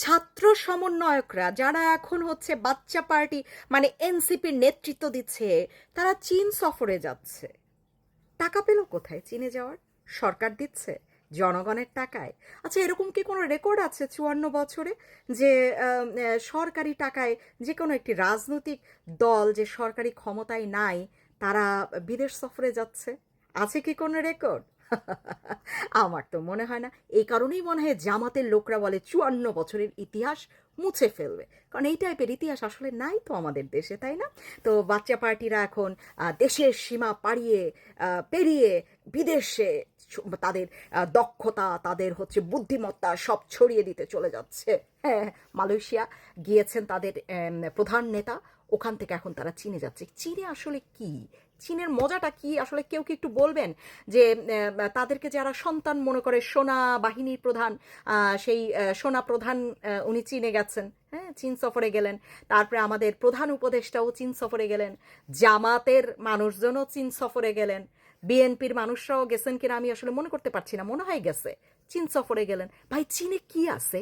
ছাত্র সমন্বয়করা যারা এখন হচ্ছে বাচ্চা পার্টি মানে এনসিপির নেতৃত্ব দিচ্ছে, তারা চীন সফরে যাচ্ছে। টাকা পেল কোথায় চীনে যাওয়ার? সরকার দিচ্ছে, জনগণের টাকায়। আচ্ছা এরকম কি কোনো রেকর্ড আছে চুয়ান্ন বছরে যে সরকারি টাকায় যে কোনো একটি রাজনৈতিক দল যে সরকারি ক্ষমতায় নাই, তারা বিদেশ সফরে যাচ্ছে? আছে কি কোনো রেকর্ড? আমার তো মনে হয় না। এই কারণেই মনে হয় জামাতের লোকরা বলে চুয়ান্ন বছরের ইতিহাস মুছে ফেলবে। কারণ এই টাইপের ইতিহাস আসলে নাই তো আমাদের দেশে, তাই না? তো বাচ্চা পার্টিরা এখন দেশের সীমা পাড়িয়ে পেরিয়ে বিদেশে তাদের দক্ষতা, তাদের হচ্ছে বুদ্ধিমত্তা সব ছড়িয়ে দিতে চলে যাচ্ছে। হ্যাঁ মালয়েশিয়া গিয়েছেন তাদের প্রধান নেতা। ওখান থেকে এখন তারা চীনে যাচ্ছে। চীনে আসলে কি? চীনের মজাটা কি? আসলে কেউ কি একটু বলবেন যে তাদেরকে যারা সন্তান মনে করে, সোনা বাহিনীর প্রধান সেই সোনা প্রধান উনি চীনে গেছেন। হ্যাঁ চীন সফরে গেলেন। তারপরে আমাদের প্রধান উপদেষ্টাও চীন সফরে গেলেন। জামাতের মানুষজনও চীন সফরে গেলেন। বিএনপির মানুষরাও গেছেন কিনা আমি আসলে মনে করতে পারছি না। মনে হয় গেছে। চীন সফরে গেলেন। ভাই, চীনে কি আছে?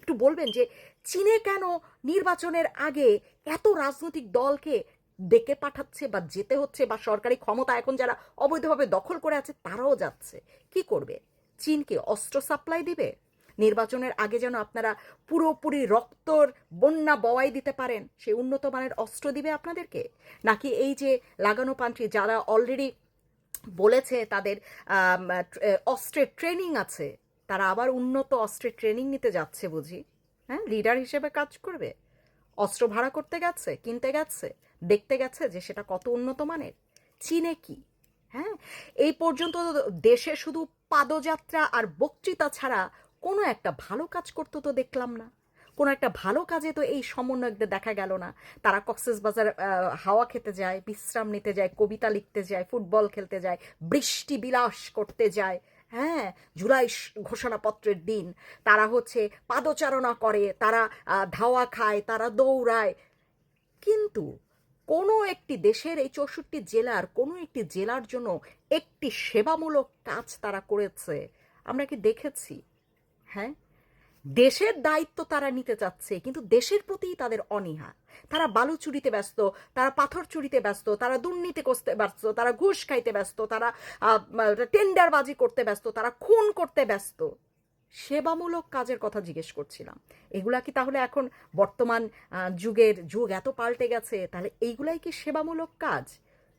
একটু বলবেন যে, চীনে কেন নির্বাচনের আগে এত রাজনৈতিক দলকে ডেকে পাঠাচ্ছে বা যেতে হচ্ছে বা সরকারি ক্ষমতা এখন যারা অবৈধভাবে দখল করে আছে তারাও যাচ্ছে। কি করবে? চীনকে অস্ত্র সাপ্লাই দিবে? নির্বাচনের আগে যেন আপনারা পুরোপুরি রক্তর বন্যা বওয়াই দিতে পারেন সেই উন্নত মানের অস্ত্র দিবে আপনাদেরকে? নাকি এই যে লাগানো পান্ট্রি যারা অলরেডি বলেছে তাদের অস্ত্রের ট্রেনিং আছে, তারা আবার উন্নত অস্ত্রের ট্রেনিং নিতে যাচ্ছে বুঝি? হ্যাঁ লিডার হিসেবে কাজ করবে। অস্ত্র ভাড়া করতে গেছে, কিনতে গেছে, দেখতে গেছে যে সেটা কত উন্নত মানের। চীনে কি? হ্যাঁ? এই পর্যন্ত দেশে শুধু পাদযাত্রা আর বক্তৃতা ছাড়া কোনো একটা ভালো কাজ করতে তো দেখলাম না। কোনো একটা ভালো কাজে তো এই সমন্বয়কদের দেখা গেল না। তারা কক্সেস বাজার হাওয়া খেতে যায়, বিশ্রাম নিতে যায়, কবিতা লিখতে যায়, ফুটবল খেলতে যায়, বৃষ্টি বিলাস করতে যায়। হ্যাঁ জুলাই ঘোষণাপত্রের দিন। তারা হচ্ছে পাদচারণা করে, তারা ধাওয়া খায়, তারা দৌড়ায়। কিন্তু কোনো একটি দেশের এই চৌষট্টি জেলার, কোনো একটি জেলার জন্য একটি সেবামূলক কাজ তারা করেছে। আমরা কি দেখেছি? হ্যাঁ? দেশের দায়িত্ব তারা নিতে চাচ্ছে, কিন্তু দেশের প্রতি তাদের অনীহা। তারা বালু চুরিতে ব্যস্ত, তারা পাথর চুরিতে ব্যস্ত, তারা দুর্নীতি করতে ব্যস্ত, তারা ঘুষ খাইতে ব্যস্ত, তারা টেন্ডারবাজি করতে ব্যস্ত, তারা খুন করতে ব্যস্ত। সেবামূলক কাজের কথা জিজ্ঞেস করছিলাম। এগুলা কি তাহলে এখন বর্তমান যুগের, যুগ এত পাল্টে গেছে, তাহলে এইগুলাই কি সেবামূলক কাজ?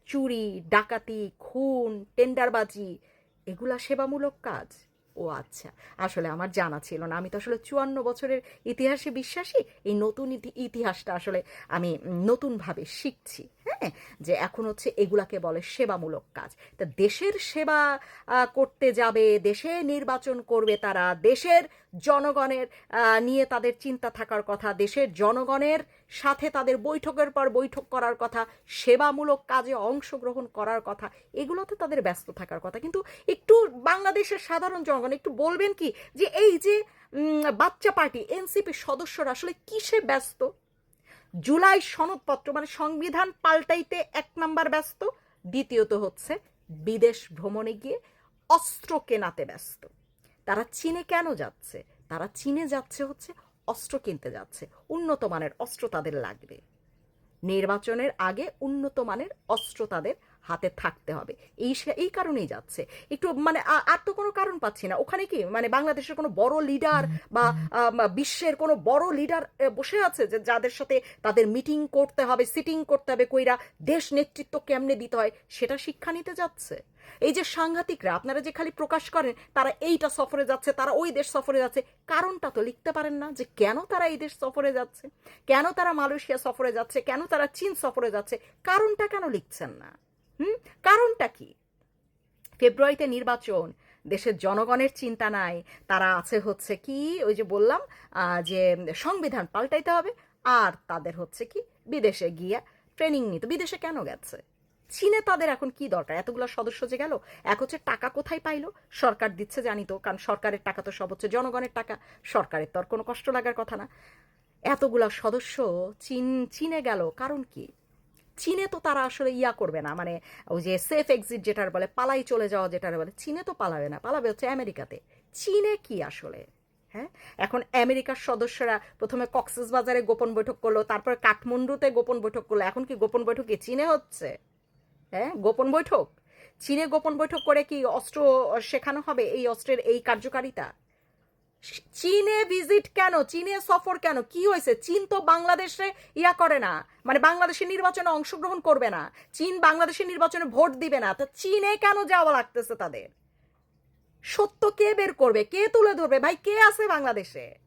চুরি, ডাকাতি, খুন, টেন্ডারবাজি, এগুলা সেবামূলক কাজ? ও আচ্ছা আসলে আমার জানা ছিল না। আমি তো আসলে চুয়ান্ন বছরের ইতিহাসে বিশ্বাসী, এই নতুন ইতি- ইতিহাসটা আসলে আমি নতুনভাবে শিখছি। হ্যাঁ যে এখন হচ্ছে এগুলাকে বলে সেবামূলক কাজ। তা দেশের সেবা করতে যাবে, দেশে নির্বাচন করবে তারা, দেশের জনগণের নিয়ে তাদের চিন্তা থাকার কথা, দেশের জনগণের সাথে তাদের বৈঠকের পর বৈঠক করার কথা, সেবামূলক কাজে অংশগ্রহণ করার কথা, এগুলোতে তাদের ব্যস্ত থাকার কথা। কিন্তু একটু বাংলাদেশের সাধারণ জনগণ একটু বলবেন কি যে এই যে বাচ্চা পার্টি, এনসিপির সদস্যরা আসলে কিসে ব্যস্ত? জুলাই সনদপত্র মানে সংবিধান পাল্টাইতে এক নাম্বার ব্যস্ত, দ্বিতীয়ত হচ্ছে বিদেশ ভ্রমণে গিয়ে অস্ত্র কেনাতে ব্যস্ত। তারা চীনে কেন যাচ্ছে? তারা চীনে যাচ্ছে হচ্ছে অস্ত্র কিনতে যাচ্ছে। উন্নত মানের অস্ত্র তাদের লাগবে। নির্বাচনের আগে উন্নত মানের অস্ত্র তাদের হাতে থাকতে হবে। এই এই কারণেই যাচ্ছে। একটু মানে আর তো কোনো কারণ পাচ্ছি না। ওখানে কি মানে বাংলাদেশের কোনো বড় লিডার বা বিশ্বের কোনো বড় লিডার বসে আছে যে, যাদের সাথে তাদের মিটিং করতে হবে সিটিং করতে হবে, কইরা দেশ নেতৃত্ব কেমনে দিতে হয়, সেটা শিক্ষা নিতে যাচ্ছে। এই যে সাংঘাতিকরা, আপনারা যে খালি প্রকাশ করেন, তারা এইটা সফরে যাচ্ছে, তারা ওই দেশ সফরে যাচ্ছে, কারণটা তো লিখতে পারেন না যে, কেন তারা এই দেশ সফরে যাচ্ছে? কেন তারা মালয়েশিয়া সফরে যাচ্ছে? কেন তারা চীন সফরে যাচ্ছে? কারণটা কেন লিখছেন না? হুম? কারণটা কি? ফেব্রুয়ারিতে নির্বাচন, দেশের জনগণের চিন্তা নাই, তারা আছে হচ্ছে কি, ওই যে বললাম যে সংবিধান পাল্টাইতে হবে, আর তাদের হচ্ছে কি, বিদেশে গিয়ে ট্রেনিং নিতে। বিদেশে কেন গেছে? চীনে তাদের এখন কি দরকার? এতগুলো সদস্য যে গেল, এক হচ্ছে টাকা কোথায় পাইলো? সরকার দিচ্ছে জানি তো কারণ সরকারের টাকা তো সব হচ্ছে জনগণের টাকা, সরকারের তো আর কোনো কষ্ট লাগার কথা না। এতগুলা সদস্য চীন, চীনে গেল, কারণ কি? চীনে তো তারা আসলে ইয়া করবে না মানে ওই যে সেফ এক্সিট যেটার বলে, পালাই চলে যাওয়া যেটার বলে, চীনে তো পালাবে না, পালাবে হচ্ছে আমেরিকাতে। চীনে কি আসলে? হ্যাঁ? এখন আমেরিকার সদস্যরা প্রথমে কক্সেস বাজারে গোপন বৈঠক করল, তারপর কাঠমান্ডুতে গোপন বৈঠক করল, এখন কি গোপন বৈঠক চীনে হচ্ছে? হ্যাঁ? গোপন বৈঠক? চীনে গোপন বৈঠক করে কি অস্ত্র শেখানো হবে এই অস্ত্রের এই কার্যকারিতা? চীনে ভিজিট কেন? চীনে সফর কেন? কি হয়েছে? চীন তো বাংলাদেশে ইয়া করে না। মানে বাংলাদেশের নির্বাচনে অংশগ্রহণ করবে না। চীন বাংলাদেশের নির্বাচনে ভোট দিবে না। তো চীনে কেন যাওয়া লাগতেছে তাদের? সত্য কে বের করবে? কে তুলে ধরবে? ভাই, কে আছে বাংলাদেশে?